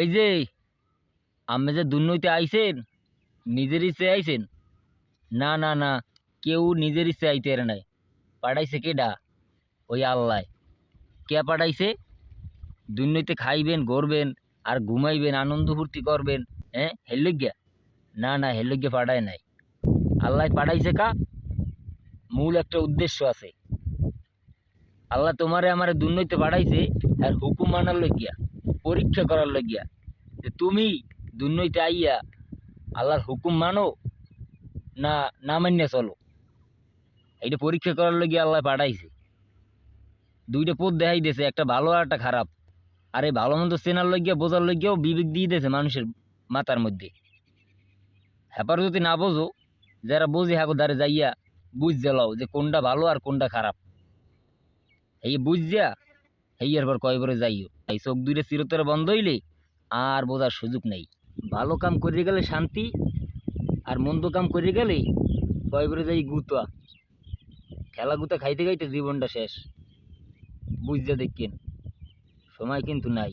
এই যে আমি যে দুর্নইতে আইছেন, নিজের ইচ্ছে আইছেন? না না না, কেউ নিজের ইচ্ছে আইতে এর নাই। পাঠাইছে কেডা? ওই আল্লাহ। কে পাঠাইছে? দুর্নইতে খাইবেন, গড়বেন, আর ঘুমাইবেন, আনন্দ ফুর্তি করবেন হ্যাঁ হেল্লজ্ঞা না না হেল্লজ্ঞা পাঠায় নাই। আল্লাহ পাঠাইছে কা? মূল একটা উদ্দেশ্য আছে। আল্লাহ তোমারে আমারে দুর্নইতে পাঠাইছে, আর হুকুম মানার লইগিয়া পরীক্ষা করার লইগিয়া যে তুমি দুর্নইতে আইয়া আল্লাহর হুকুম মানো না না মান্য চলো। এইটা পরীক্ষা করার লইগিয়া আল্লাহ পাঠাইছে। দুইটা পথ দেখাই দিয়েছে একটা ভালো আর একটা খারাপ। আর এই ভালো মন্দ চেনার লইগিয়া বোঝার লইগিয়াও বিবেক দিয়ে দিয়েছে মানুষের মাথার মধ্যে। হ্যাপার যদি না বোঝো, যারা বোঝে হাগো দ্বারে যাইয়া বুঝ জ্বালাও যে কোনটা ভালো আর কোনটা খারাপ। এই বুঝ বুঝিয়া হেইয়ার পর কয়বারে যাইও? এই চোখ দুইটা চিরতরে বন্ধ হইলে আর বোঝার সুযোগ নেই। ভালো কাম করে গেলে শান্তি, আর মন্দ কাম করে গেলে কয় কয়বারে যাই গুতা। খেলা গুতা খাইতে খাইতে জীবনটা শেষ। বুঝতে দেখেন, সময় কিন্তু নাই।